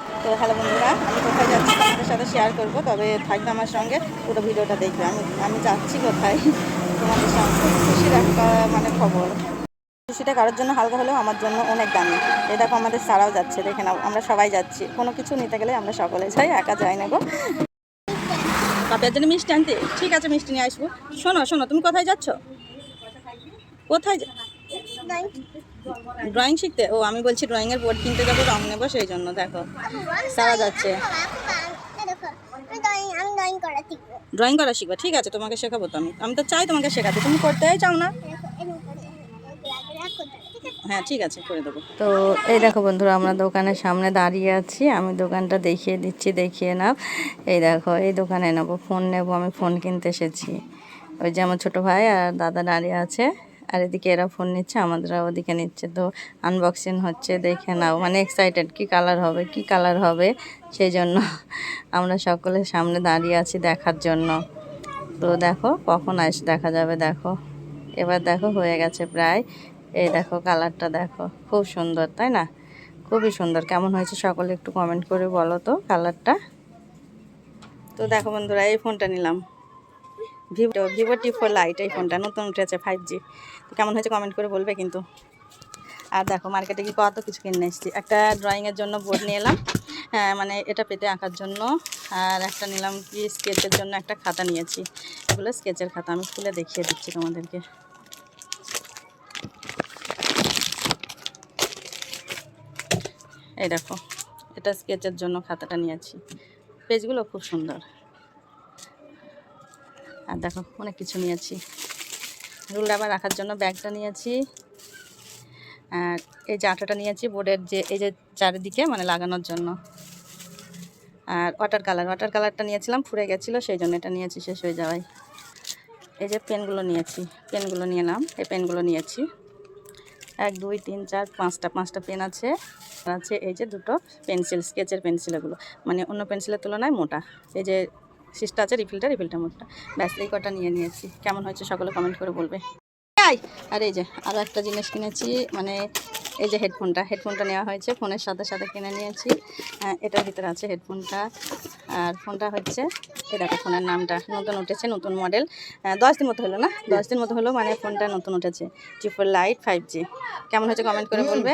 তো হ্যালো বন্ধুরা, আমি কোথায় যাচ্ছি তোমাদের সাথে শেয়ার করব, তবে থাকবে আমার সঙ্গে পুরো ভিডিওটা দেখবে। আমি আমি যাচ্ছি কোথায়? তোমাদের সঙ্গে খুশির একটা মানে খবর। খুশিটা কারোর জন্য হালকা হলেও আমার জন্য অনেক দামি। এ দেখো আমাদের সারাও যাচ্ছে, দেখে নাও, আমরা সবাই যাচ্ছি। কোনো কিছু নিতে গেলে আমরা সকলে যাই, একা যাই না গো। আপনার জন্য মিষ্টি আনতে। ঠিক আছে, মিষ্টি নিয়ে আসব। শোনো শোনো, তুমি কোথায় যাচ্ছ? কোথায় ড্রয়িং শিখতে? ও, আমি বলছি ড্রয়িংয়ের বোর্ড কিনতে যাব, রং নেব, সেই জন্য, দেখো। সারা যাচ্ছে। ড্রয়িং করা শিখব, ঠিক আছে, তোমাকে শেখাবো তো আমি। আমি তো চাই তোমাকে শেখাতে, তুমি করতেই চাও না। হ্যাঁ ঠিক আছে, করে দেবো। তো এই দেখো বন্ধুরা, আমরা দোকানের সামনে দাঁড়িয়ে আছি। আমি দোকানটা দেখিয়ে দিচ্ছি, দেখিয়ে নাও। এই দেখো, এই দোকানে নেব, ফোন নেব, আমি ফোন কিনতে এসেছি। ওই যে আমার ছোটো ভাই আর দাদা দাঁড়িয়ে আছে। আর এদিকে এরা ফোন নিচ্ছে আমাদের ওদিকে নিচ্ছে। তো আনবক্সিং হচ্ছে, দেখে নাও। মানে এক্সাইটেড কি কালার হবে, কি কালার হবে? সেই জন্য আমরা সকলের সামনে দাঁড়িয়ে আছি দেখার জন্য। তো দেখো, কখন আস, দেখা যাবে, দেখো। এবার দেখো, হয়ে গেছে প্রায়। এই দেখো কালারটা দেখো। খুব সুন্দর, তাই না? খুবই সুন্দর। কেমন হয়েছে সকলে একটু কমেন্ট করে বলো তো কালারটা তো দেখো বন্ধুরা, এই ফোনটা নিলাম। Vivo Vivo T four lite এই ফোনটা নতুন উঠেছে ফাইভ জি কেমন হয়েছে কমেন্ট করে বলবে কিন্তু। আর দেখো মার্কেটে কি কত কিছু কিনে এসেছি। একটা ড্রয়িংয়ের জন্য বোর্ড নিয়ে এলাম। হ্যাঁ, মানে এটা পেতে আঁকার জন্য। আর একটা নিলাম কি স্কেচের জন্য একটা খাতা নিয়েছি। এগুলো স্কেচের খাতা আমি খুলে দেখিয়ে দিচ্ছি তোমাদেরকে। এই দেখো এটা স্কেচের জন্য খাতাটা নিয়েছি। পেজগুলো খুব সুন্দর। আর দেখো, অনেক কিছু নিয়েছি। রুল রাবার রাখার জন্য ব্যাগটা নিয়েছি। আর এই যে আটাটা নিয়েছি, বোর্ডের যে, এই যে চারিদিকে মানে লাগানোর জন্য। আর ওয়াটার কালার, ওয়াটার কালারটা নিয়েছিলাম, ফুরে গেছিল, সেই জন্য এটা নিয়েছি, শেষ হয়ে যাওয়ায়। এই যে পেনগুলো নিয়েছি, পেনগুলো নিয়ে নাম এই পেনগুলো নিয়েছি। এক, দুই, তিন, চার, পাঁচটা পাঁচটা পেন আছে। আছে এই যে দুটো পেন্সিল, স্কেচের পেন্সিল এগুলো। মানে অন্য পেন্সিলের তুলনায় মোটা। এই যে সিস্টা আছে রিফিলটা রিফিলটা মোটা ব্যাস এই কটা নিয়ে নিয়েছি। কেমন হয়েছে সকলে কমেন্ট করে বলবে। আর এই যে আরও একটা জিনিস কিনেছি মানে এই যে হেডফোনটা হেডফোনটা নেওয়া হয়েছে ফোনের সাথে সাথে কিনে নিয়েছি। আহ, এটার ভিতরে আছে হেডফোনটা। আর ফোনটা হচ্ছে দেখো ফোনের নামটা নতুন উঠেছে নতুন মডেল দশ দিন মতো হলো না? দশ দিন মতো হলো মানে ফোনটা নতুন উঠেছে ট্রিপল লাইট ফাইভ জি কেমন হয়েছে কমেন্ট করে বলবে?